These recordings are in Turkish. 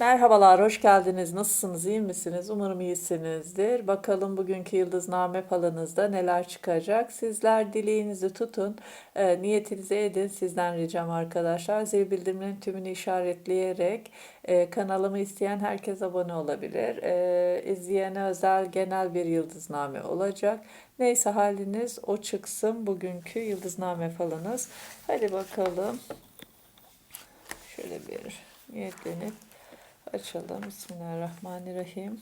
Merhabalar, hoş geldiniz. Nasılsınız, iyi misiniz? Umarım iyisinizdir. Bakalım bugünkü yıldızname falınızda neler çıkacak. Sizler dileğinizi tutun, e, niyetinizi edin. Sizden ricam arkadaşlar. Zil bildirimlerin tümünü işaretleyerek e, kanalımı isteyen herkes abone olabilir. E, izleyene özel genel bir yıldızname olacak. Neyse haliniz o çıksın bugünkü yıldızname falınız. Hadi bakalım. Şöyle bir niyetlenip açalım. Bismillahirrahmanirrahim.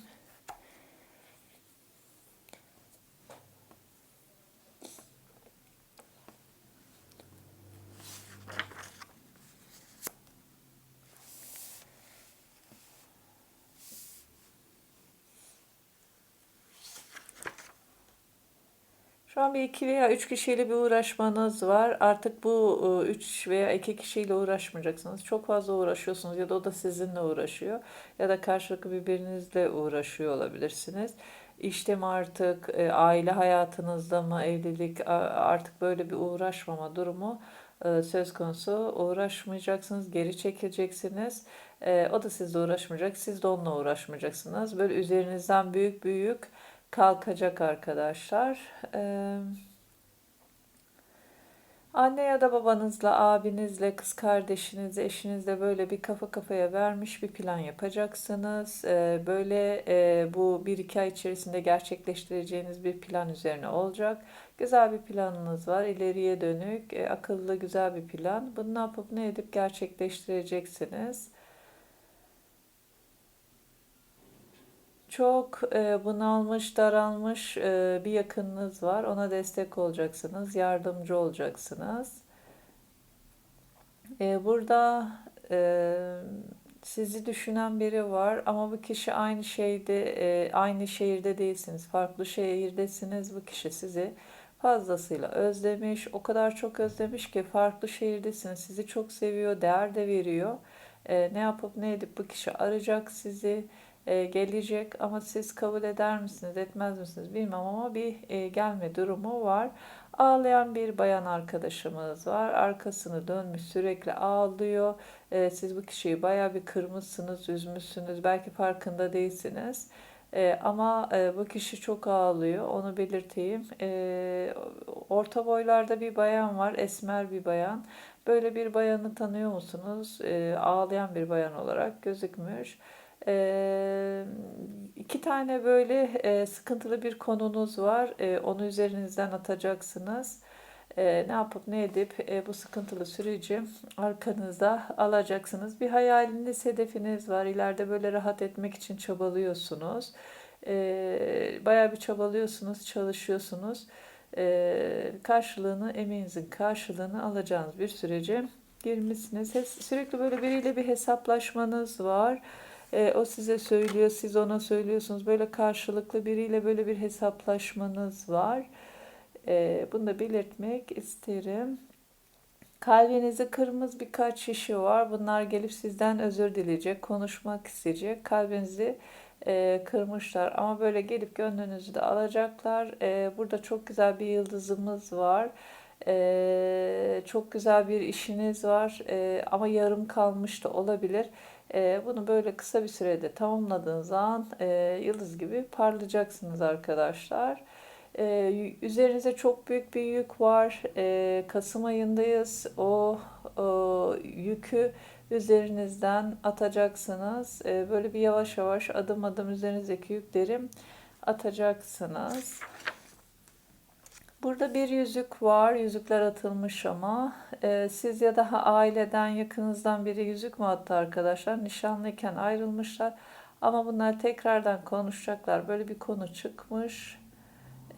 Şu an bir iki veya üç kişiyle bir uğraşmanız var. Artık bu e, üç veya iki kişiyle uğraşmayacaksınız. Çok fazla uğraşıyorsunuz ya da o da sizinle uğraşıyor ya da karşılıklı birbirinizle uğraşıyor olabilirsiniz. İşte mi artık e, aile hayatınızda mı evlilik artık böyle bir uğraşmama durumu e, söz konusu. Uğraşmayacaksınız, geri çekileceksiniz. O da sizle uğraşmayacak, siz de onunla uğraşmayacaksınız. Böyle üzerinizden büyük büyük kalkacak arkadaşlar. Ee, anne ya da babanızla, abinizle, kız kardeşinizle, eşinizle böyle bir kafa kafaya vermiş bir plan yapacaksınız. Ee, böyle e, bu bir iki ay içerisinde gerçekleştireceğiniz bir plan üzerine olacak. Güzel bir planınız var. ileriye dönük, e, akıllı güzel bir plan. Bunu ne yapıp ne edip gerçekleştireceksiniz. Çok e, bunalmış, daralmış e, bir yakınınız var. Ona destek olacaksınız, yardımcı olacaksınız. E, burada sizi düşünen biri var ama bu kişi aynı şeyde, aynı şehirde değilsiniz. Farklı şehirdesiniz. Bu kişi sizi fazlasıyla özlemiş. O kadar çok özlemiş ki farklı şehirdesiniz. Sizi çok seviyor, değer de veriyor. Ne yapıp ne edip bu kişi arayacak sizi e, gelecek ama siz kabul eder misiniz, etmez misiniz bilmem ama bir e, gelme durumu var. Ağlayan bir bayan arkadaşımız var. Arkasını dönmüş sürekli ağlıyor. E, siz bu kişiyi baya bir kırmışsınız, üzmüşsünüz. Belki farkında değilsiniz. E, ama e, bu kişi çok ağlıyor. Onu belirteyim. E, orta boylarda bir bayan var. Esmer bir bayan. Böyle bir bayanı tanıyor musunuz? E, ağlayan bir bayan olarak gözükmüş. E, iki tane böyle e, sıkıntılı bir konunuz var. E, onu üzerinizden atacaksınız. E, ne yapıp ne edip e, bu sıkıntılı süreci arkanızda alacaksınız. Bir hayaliniz, hedefiniz var. İleride böyle rahat etmek için çabalıyorsunuz. E, bayağı bir çabalıyorsunuz, çalışıyorsunuz. E, karşılığını, emeğinizin karşılığını alacağınız bir sürece girmişsiniz. Sürekli böyle biriyle bir hesaplaşmanız var. E, o size söylüyor, siz ona söylüyorsunuz. Böyle karşılıklı biriyle böyle bir hesaplaşmanız var. E, bunu da belirtmek isterim. Kalbinizi kırmızı birkaç şişi var. Bunlar gelip sizden özür dileyecek, konuşmak isteyecek. Kalbinizi e, kırmışlar ama böyle gelip gönlünüzü de alacaklar. E, burada çok güzel bir yıldızımız var. E, çok güzel bir işiniz var e, ama yarım kalmış da olabilir. E, bunu böyle kısa bir sürede tamamladığınız an e, yıldız gibi parlayacaksınız arkadaşlar. E, üzerinize çok büyük bir yük var. E, Kasım ayındayız. O, o yükü üzerinizden atacaksınız. Böyle bir yavaş yavaş adım adım üzerinizdeki yükleri atacaksınız. Burada bir yüzük var. Yüzükler atılmış ama e, siz ya daha aileden yakınızdan biri yüzük mü attı arkadaşlar? Nişanlıyken ayrılmışlar. Ama bunlar tekrardan konuşacaklar. Böyle bir konu çıkmış.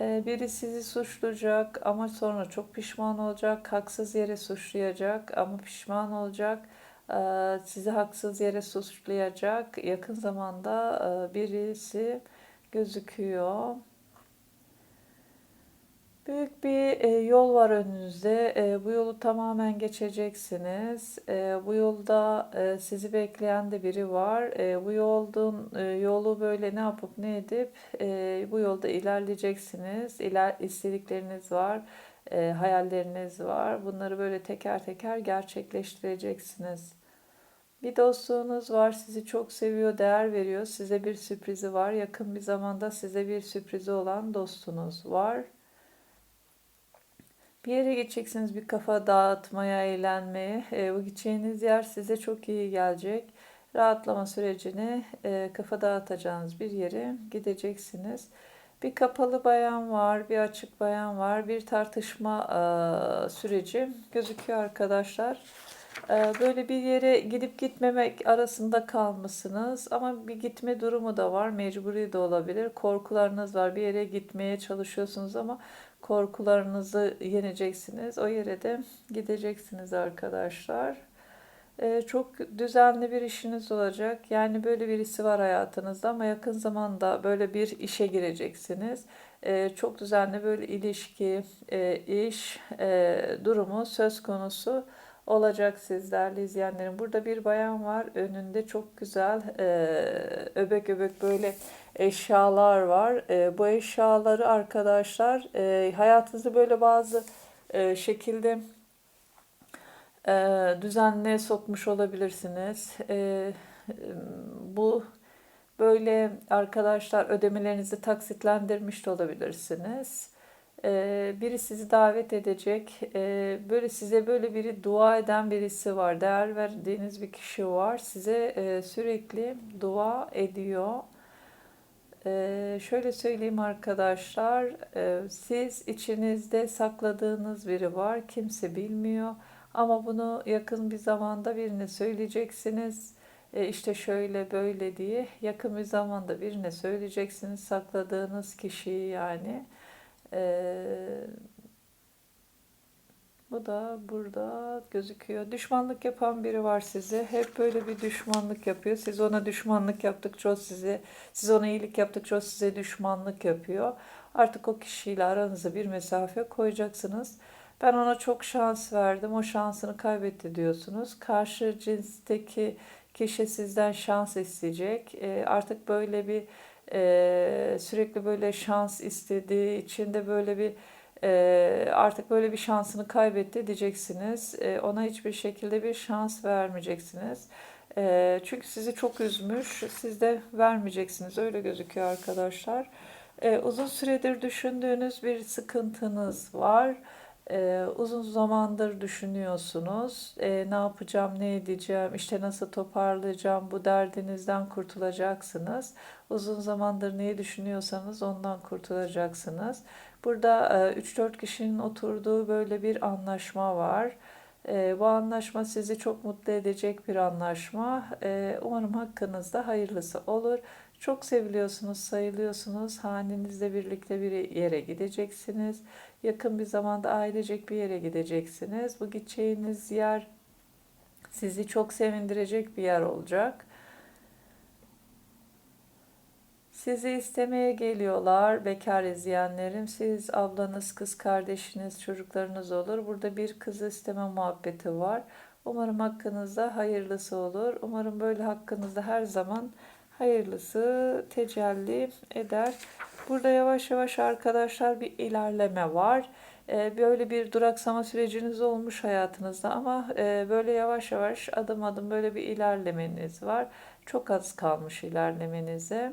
E, biri sizi suçlayacak ama sonra çok pişman olacak. Haksız yere suçlayacak ama pişman olacak. E, sizi haksız yere suçlayacak. Yakın zamanda e, birisi gözüküyor. Büyük bir e, yol var önünüzde. E, bu yolu tamamen geçeceksiniz. E, bu yolda sizi bekleyen de biri var. Bu yolun yolu böyle ne yapıp ne edip bu yolda ilerleyeceksiniz. İler, istedikleriniz var, hayalleriniz var. Bunları böyle teker teker gerçekleştireceksiniz. Bir dostluğunuz var, sizi çok seviyor, değer veriyor. Size bir sürprizi var. Yakın bir zamanda size bir sürprizi olan dostunuz var. Bir yere gideceksiniz bir kafa dağıtmaya, eğlenmeye. E, bu gideceğiniz yer size çok iyi gelecek. Rahatlama sürecini e, kafa dağıtacağınız bir yere gideceksiniz. Bir kapalı bayan var, bir açık bayan var, bir tartışma e, süreci gözüküyor arkadaşlar. E, böyle bir yere gidip gitmemek arasında kalmışsınız ama bir gitme durumu da var, mecburi de olabilir. Korkularınız var, bir yere gitmeye çalışıyorsunuz ama korkularınızı yeneceksiniz. O yere de gideceksiniz arkadaşlar. Ee, çok düzenli bir işiniz olacak. Yani böyle birisi var hayatınızda ama yakın zamanda böyle bir işe gireceksiniz. Ee, çok düzenli böyle ilişki, e, iş e, durumu söz konusu olacak sizlerle izleyenlerin. Burada bir bayan var. Önünde çok güzel e, öbek öbek böyle eşyalar var. Bu eşyaları arkadaşlar hayatınızda böyle bazı şekilde e, düzenle sokmuş olabilirsiniz. E, bu böyle arkadaşlar ödemelerinizi taksitlendirmiş de olabilirsiniz. E, biri sizi davet edecek. E, böyle size böyle biri dua eden birisi var. Değer verdiğiniz bir kişi var. Size e, sürekli dua ediyor. Ee, şöyle söyleyeyim arkadaşlar, e, siz içinizde sakladığınız biri var, kimse bilmiyor. Ama bunu yakın bir zamanda birine söyleyeceksiniz. E işte şöyle böyle diye yakın bir zamanda birine söyleyeceksiniz sakladığınız kişiyi yani. E, bu da burada gözüküyor. Düşmanlık yapan biri var size. Hep böyle bir düşmanlık yapıyor. Siz ona düşmanlık yaptıkça o size, siz ona iyilik yaptıkça o size düşmanlık yapıyor. Artık o kişiyle aranıza bir mesafe koyacaksınız. Ben ona çok şans verdim, o şansını kaybetti diyorsunuz. Karşı cinsteki kişi sizden şans isteyecek. E, artık böyle bir e, sürekli böyle şans istediği için de böyle bir e, artık böyle bir şansını kaybetti diyeceksiniz. E, ona hiçbir şekilde bir şans vermeyeceksiniz. E, çünkü sizi çok üzmüş, siz de vermeyeceksiniz. Öyle gözüküyor arkadaşlar. E, uzun süredir düşündüğünüz bir sıkıntınız var. Ee, uzun zamandır düşünüyorsunuz. Ee, ne yapacağım, ne edeceğim, işte nasıl toparlayacağım, bu derdinizden kurtulacaksınız. Uzun zamandır neyi düşünüyorsanız ondan kurtulacaksınız. Burada e, 3-4 kişinin oturduğu böyle bir anlaşma var. E, bu anlaşma sizi çok mutlu edecek bir anlaşma. E, umarım hakkınızda hayırlısı olur. Çok seviliyorsunuz, sayılıyorsunuz. Hanenizle birlikte bir yere gideceksiniz. Yakın bir zamanda ailecek bir yere gideceksiniz. Bu gideceğiniz yer sizi çok sevindirecek bir yer olacak. Sizi istemeye geliyorlar bekar izleyenlerim. Siz ablanız, kız kardeşiniz, çocuklarınız olur. Burada bir kız isteme muhabbeti var. Umarım hakkınızda hayırlısı olur. Umarım böyle hakkınızda her zaman hayırlısı tecelli eder. Burada yavaş yavaş arkadaşlar bir ilerleme var. Ee, böyle bir duraksama süreciniz olmuş hayatınızda ama e, böyle yavaş yavaş adım adım böyle bir ilerlemeniz var. Çok az kalmış ilerlemenize.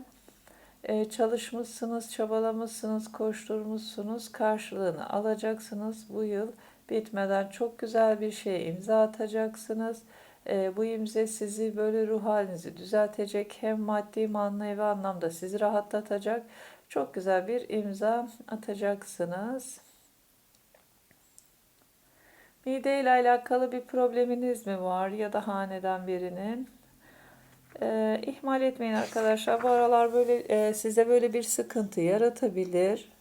Ee, çalışmışsınız, çabalamışsınız, koşturmuşsunuz. Karşılığını alacaksınız bu yıl bitmeden çok güzel bir şeye imza atacaksınız. E, bu imza sizi böyle ruh halinizi düzeltecek. Hem maddi manevi anlamda sizi rahatlatacak. Çok güzel bir imza atacaksınız. Mide ile alakalı bir probleminiz mi var ya da haneden birinin? E, ihmal etmeyin arkadaşlar. Bu aralar böyle e, size böyle bir sıkıntı yaratabilir.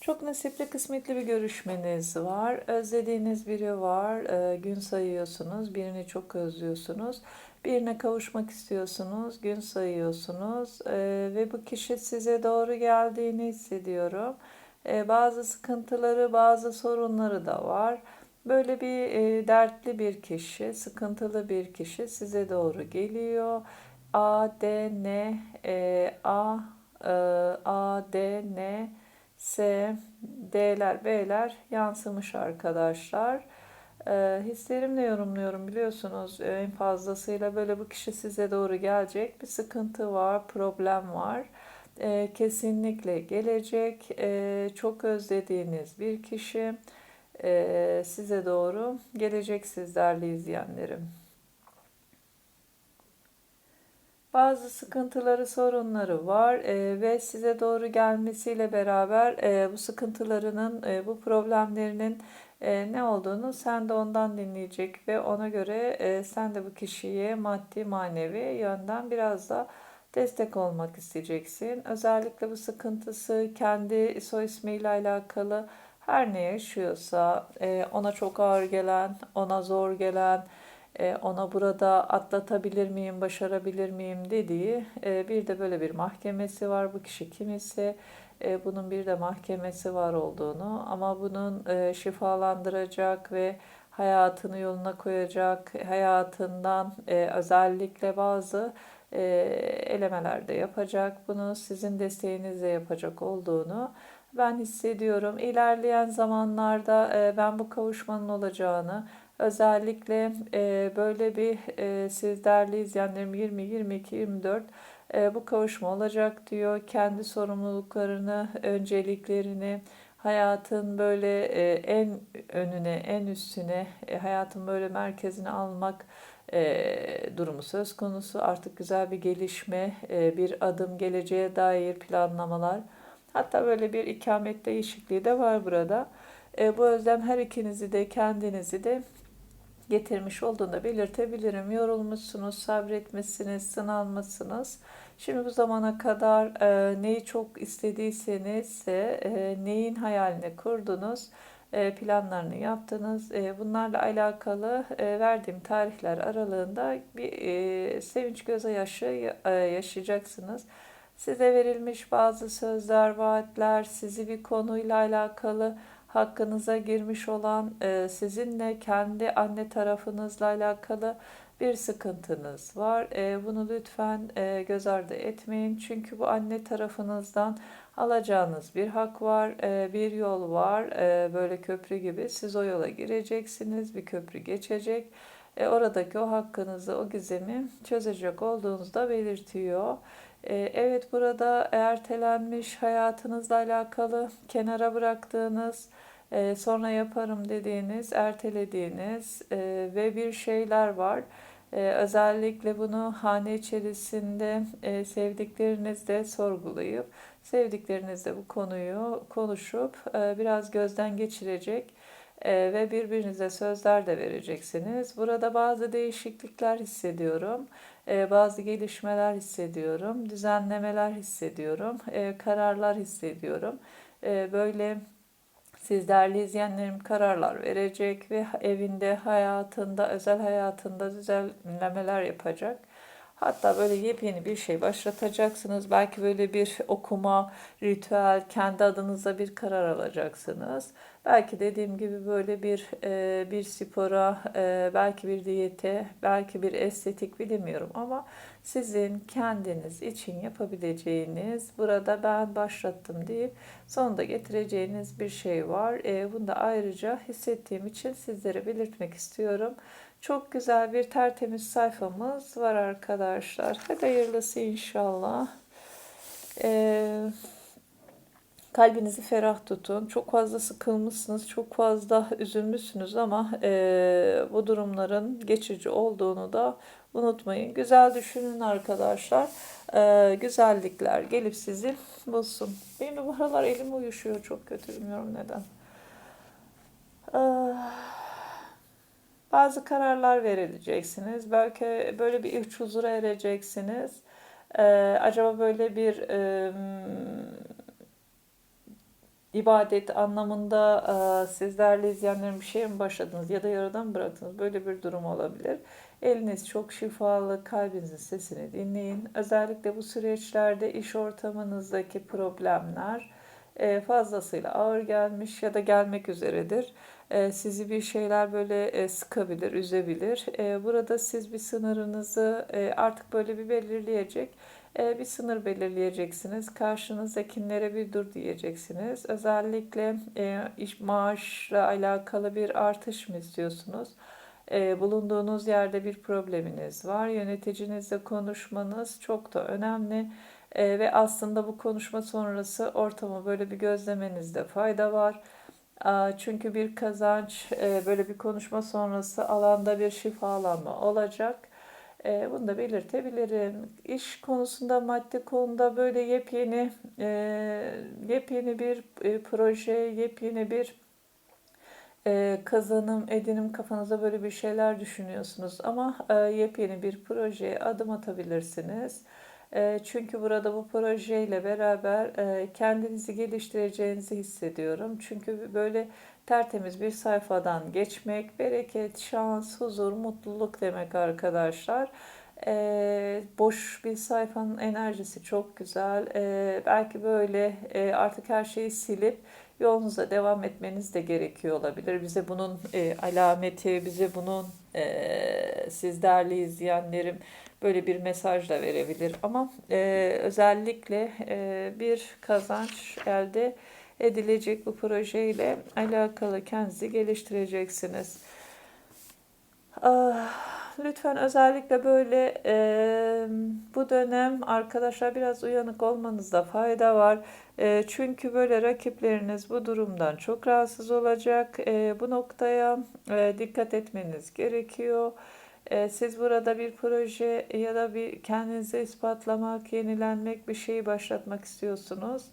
Çok nasipli kısmetli bir görüşmeniz var. Özlediğiniz biri var. E, gün sayıyorsunuz. Birini çok özlüyorsunuz. Birine kavuşmak istiyorsunuz. Gün sayıyorsunuz. E, ve bu kişi size doğru geldiğini hissediyorum. E, bazı sıkıntıları, bazı sorunları da var. Böyle bir e, dertli bir kişi, sıkıntılı bir kişi size doğru geliyor. A, D, N, e, A, e, A, D, N, S, D'ler, B'ler yansımış arkadaşlar. Ee, hislerimle yorumluyorum biliyorsunuz. Ee, en fazlasıyla böyle bu kişi size doğru gelecek. Bir sıkıntı var, problem var. Ee, kesinlikle gelecek. Ee, çok özlediğiniz bir kişi ee, size doğru gelecek sizlerle izleyenlerim. Bazı sıkıntıları, sorunları var e, ve size doğru gelmesiyle beraber e, bu sıkıntılarının, e, bu problemlerinin e, ne olduğunu sen de ondan dinleyecek ve ona göre e, sen de bu kişiye maddi, manevi yönden biraz da destek olmak isteyeceksin. Özellikle bu sıkıntısı kendi soy ismiyle alakalı her ne yaşıyorsa, e, ona çok ağır gelen, ona zor gelen, e, ona burada atlatabilir miyim, başarabilir miyim dediği e, bir de böyle bir mahkemesi var. Bu kişi kim ise e, bunun bir de mahkemesi var olduğunu ama bunun şifalandıracak ve hayatını yoluna koyacak, hayatından özellikle bazı elemelerde yapacak, bunu sizin desteğinizle yapacak olduğunu ben hissediyorum. İlerleyen zamanlarda ben bu kavuşmanın olacağını, Özellikle e, böyle bir e, siz değerli izleyenlerim 20, 22, 24 e, bu kavuşma olacak diyor. Kendi sorumluluklarını, önceliklerini, hayatın böyle e, en önüne, en üstüne, e, hayatın böyle merkezine almak e, durumu söz konusu. Artık güzel bir gelişme, e, bir adım geleceğe dair planlamalar. Hatta böyle bir ikamet değişikliği de var burada. E, bu özlem her ikinizi de kendinizi de getirmiş olduğunu belirtebilirim. Yorulmuşsunuz, sabretmişsiniz, sınanmışsınız. Şimdi bu zamana kadar e, neyi çok istediyseniz, e, neyin hayalini kurdunuz, e, planlarını yaptınız. E, bunlarla alakalı e, verdiğim tarihler aralığında bir e, sevinç gözyaşı e, yaşayacaksınız. Size verilmiş bazı sözler, vaatler, sizi bir konuyla alakalı hakkınıza girmiş olan e, sizinle kendi anne tarafınızla alakalı bir sıkıntınız var. E, bunu lütfen e, göz ardı etmeyin. Çünkü bu anne tarafınızdan alacağınız bir hak var, bir yol var. Böyle köprü gibi siz o yola gireceksiniz. Bir köprü geçecek. Oradaki o hakkınızı, o gizemi çözecek olduğunuzda belirtiyor. E, evet burada ertelenmiş hayatınızla alakalı kenara bıraktığınız e, sonra yaparım dediğiniz, ertelediğiniz e, ve bir şeyler var. E, özellikle bunu hane içerisinde sevdiklerinizle sorgulayıp, sevdiklerinizle bu konuyu konuşup biraz gözden geçirecek ve birbirinize sözler de vereceksiniz. Burada bazı değişiklikler hissediyorum, bazı gelişmeler hissediyorum, düzenlemeler hissediyorum, e, kararlar hissediyorum. E, böyle siz değerli izleyenlerim kararlar verecek ve evinde, hayatında, özel hayatında düzenlemeler yapacak. Hatta böyle yepyeni bir şey başlatacaksınız. Belki böyle bir okuma, ritüel, kendi adınıza bir karar alacaksınız. Belki dediğim gibi böyle bir e, bir spora, e, belki bir diyete, belki bir estetik bilemiyorum ama sizin kendiniz için yapabileceğiniz burada ben başlattım deyip sonunda getireceğiniz bir şey var. E, bunu da ayrıca hissettiğim için sizlere belirtmek istiyorum. Çok güzel bir tertemiz sayfamız var arkadaşlar. Hadi hayırlısı inşallah. Ee, kalbinizi ferah tutun. Çok fazla sıkılmışsınız, çok fazla üzülmüşsünüz ama e, bu durumların geçici olduğunu da unutmayın. Güzel düşünün arkadaşlar. E, güzellikler gelip sizi bulsun. Benim bu aralar elim uyuşuyor. Çok kötü bilmiyorum neden. Eee bazı kararlar verileceksiniz. Belki böyle bir iç huzura ereceksiniz. Ee, acaba böyle bir e, ibadet anlamında e, sizlerle izleyenlerin bir şeye mi başladınız ya da yaradan bıraktınız? Böyle bir durum olabilir. Eliniz çok şifalı, kalbinizin sesini dinleyin. Özellikle bu süreçlerde iş ortamınızdaki problemler, fazlasıyla ağır gelmiş ya da gelmek üzeredir. E, sizi bir şeyler böyle e, sıkabilir, üzebilir. E, burada siz bir sınırınızı e, artık böyle bir belirleyecek, e, bir sınır belirleyeceksiniz. Karşınızdakilere bir dur diyeceksiniz. Özellikle e, iş maaşla alakalı bir artış mı istiyorsunuz? E, bulunduğunuz yerde bir probleminiz var. Yöneticinizle konuşmanız çok da önemli. E, ve aslında bu konuşma sonrası ortamı böyle bir gözlemenizde fayda var. A, çünkü bir kazanç, e, böyle bir konuşma sonrası alanda bir şifalanma olacak. E, bunu da belirtebilirim. İş konusunda, maddi konuda böyle yepyeni, e, yepyeni bir e, proje, yepyeni bir e, kazanım, edinim kafanızda böyle bir şeyler düşünüyorsunuz. Ama e, yepyeni bir projeye adım atabilirsiniz. E, çünkü burada bu projeyle beraber e, kendinizi geliştireceğinizi hissediyorum. Çünkü böyle tertemiz bir sayfadan geçmek, bereket, şans, huzur, mutluluk demek arkadaşlar. E, boş bir sayfanın enerjisi çok güzel. E, belki böyle e, artık her şeyi silip yolunuza devam etmeniz de gerekiyor olabilir. Bize bunun e, alameti, bize bunun e, siz değerli izleyenlerim böyle bir mesaj da verebilir. Ama e, özellikle e, bir kazanç elde edilecek bu projeyle alakalı kendinizi geliştireceksiniz. Ah, lütfen özellikle böyle e, bu dönem arkadaşlar biraz uyanık olmanızda fayda var. E, çünkü böyle rakipleriniz bu durumdan çok rahatsız olacak. E, bu noktaya e, dikkat etmeniz gerekiyor. E, siz burada bir proje ya da bir kendinizi ispatlamak, yenilenmek bir şeyi başlatmak istiyorsunuz.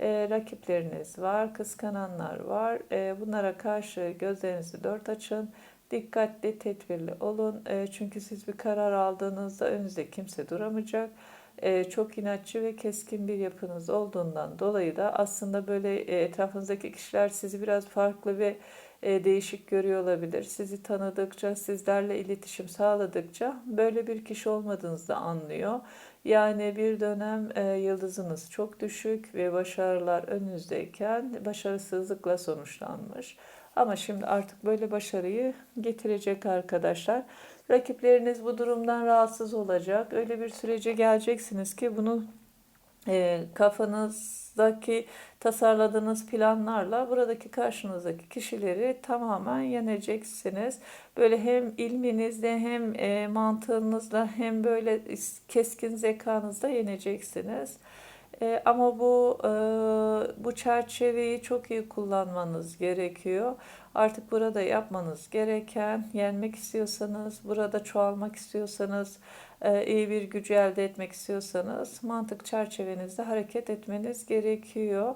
E, rakipleriniz var, kıskananlar var. E, bunlara karşı gözlerinizi dört açın. Dikkatli, tedbirli olun. E, çünkü siz bir karar aldığınızda önünüzde kimse duramayacak. E, çok inatçı ve keskin bir yapınız olduğundan dolayı da aslında böyle e, etrafınızdaki kişiler sizi biraz farklı ve değişik görüyor olabilir. Sizi tanıdıkça, sizlerle iletişim sağladıkça böyle bir kişi olmadığınızı da anlıyor. Yani bir dönem yıldızınız çok düşük ve başarılar önünüzdeyken başarısızlıkla sonuçlanmış. Ama şimdi artık böyle başarıyı getirecek arkadaşlar. Rakipleriniz bu durumdan rahatsız olacak. Öyle bir sürece geleceksiniz ki bunu e, kafanızdaki tasarladığınız planlarla buradaki karşınızdaki kişileri tamamen yeneceksiniz. Böyle hem ilminizle hem e, mantığınızla hem böyle keskin zekanızla yeneceksiniz. E, ama bu e, bu çerçeveyi çok iyi kullanmanız gerekiyor. Artık burada yapmanız gereken, yenmek istiyorsanız, burada çoğalmak istiyorsanız, e, iyi bir gücü elde etmek istiyorsanız mantık çerçevenizde hareket etmeniz gerekiyor.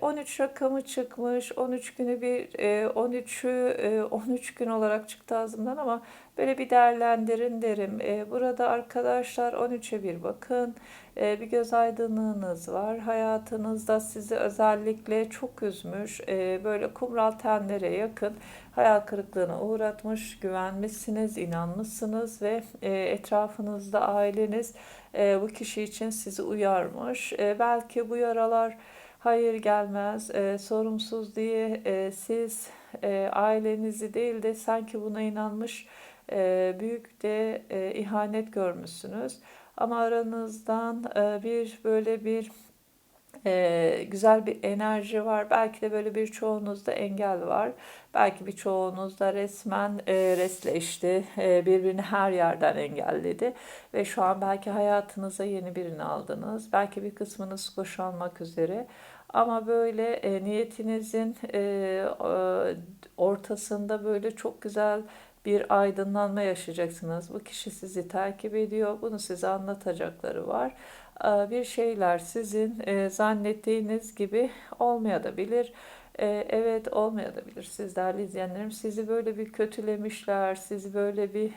13 e, rakamı çıkmış. 13 günü bir 13'ü 13 gün olarak çıktı ağzımdan ama böyle bir değerlendirin derim. E, burada arkadaşlar 13'e bir bakın. Bir göz aydınlığınız var. Hayatınızda sizi özellikle çok üzmüş. Böyle kumral tenlere yakın hayal kırıklığına uğratmış, güvenmişsiniz, inanmışsınız ve etrafınızda aileniz bu kişi için sizi uyarmış. Belki bu yaralar hayır gelmez, e, sorumsuz diye e, siz e, ailenizi değil de sanki buna inanmış e, büyük de e, ihanet görmüşsünüz. Ama aranızdan e, bir böyle bir e, güzel bir enerji var. Belki de böyle bir çoğunuzda engel var. Belki bir çoğunuzda resmen e, resleşti. E, birbirini her yerden engelledi. Ve şu an belki hayatınıza yeni birini aldınız. Belki bir kısmınız boşalmak üzere. Ama böyle e, niyetinizin e, ortasında böyle çok güzel bir aydınlanma yaşayacaksınız. Bu kişi sizi takip ediyor. Bunu size anlatacakları var. E, bir şeyler sizin e, zannettiğiniz gibi olmayabilir. E, evet olmayabilir siz değerli izleyenlerim. Sizi böyle bir kötülemişler, sizi böyle bir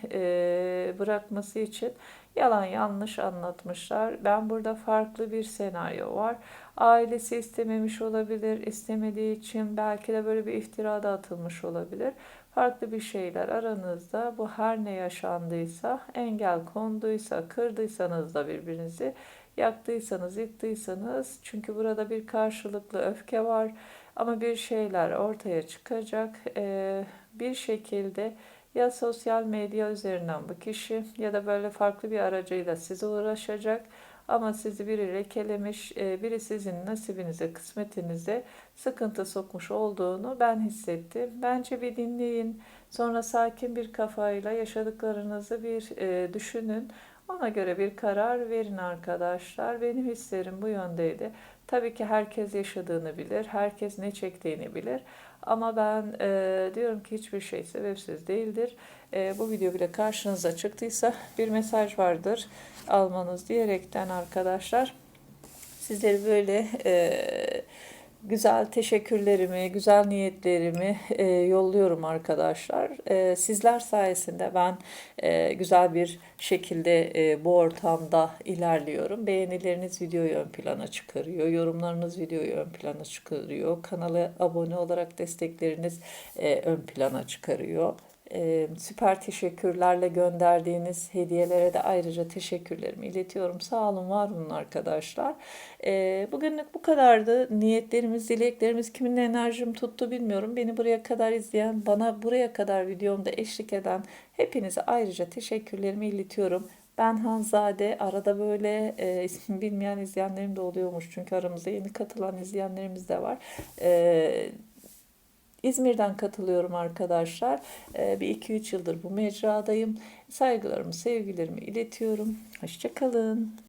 bırakması için yalan yanlış anlatmışlar. Ben burada farklı bir senaryo var. Ailesi istememiş olabilir, istemediği için belki de böyle bir iftira da atılmış olabilir. farklı bir şeyler aranızda bu her ne yaşandıysa, engel konduysa, kırdıysanız da birbirinizi, yaktıysanız, yıktıysanız çünkü burada bir karşılıklı öfke var ama bir şeyler ortaya çıkacak. Ee, bir şekilde ya sosyal medya üzerinden bu kişi ya da böyle farklı bir aracıyla size uğraşacak ama sizi biri lekelemiş, e, biri sizin nasibinize, kısmetinize sıkıntı sokmuş olduğunu ben hissettim. Bence bir dinleyin. Sonra sakin bir kafayla yaşadıklarınızı bir e, düşünün. Ona göre bir karar verin arkadaşlar. Benim hislerim bu yöndeydi. Tabii ki herkes yaşadığını bilir, herkes ne çektiğini bilir. Ama ben e, diyorum ki hiçbir şey sebepsiz değildir. E, bu video bile karşınıza çıktıysa bir mesaj vardır almanız diyerekten arkadaşlar sizleri böyle e, güzel teşekkürlerimi, güzel niyetlerimi e, yolluyorum arkadaşlar. E, sizler sayesinde ben e, güzel bir şekilde e, bu ortamda ilerliyorum. Beğenileriniz videoyu ön plana çıkarıyor, yorumlarınız videoyu ön plana çıkarıyor, kanala abone olarak destekleriniz e, ön plana çıkarıyor. Süper teşekkürlerle gönderdiğiniz hediyelere de ayrıca teşekkürlerimi iletiyorum. Sağ olun, var olun arkadaşlar. Ee, bugünlük bu kadardı. Niyetlerimiz, dileklerimiz, kimin enerjim tuttu bilmiyorum. Beni buraya kadar izleyen, bana buraya kadar videomda eşlik eden hepinize ayrıca teşekkürlerimi iletiyorum. Ben Hanzade. Arada böyle e, ismini bilmeyen izleyenlerim de oluyormuş. Çünkü aramızda yeni katılan izleyenlerimiz de var. E, İzmir'den katılıyorum arkadaşlar. Ee, bir 2-3 yıldır bu mecradayım. Saygılarımı, sevgilerimi iletiyorum. Hoşçakalın.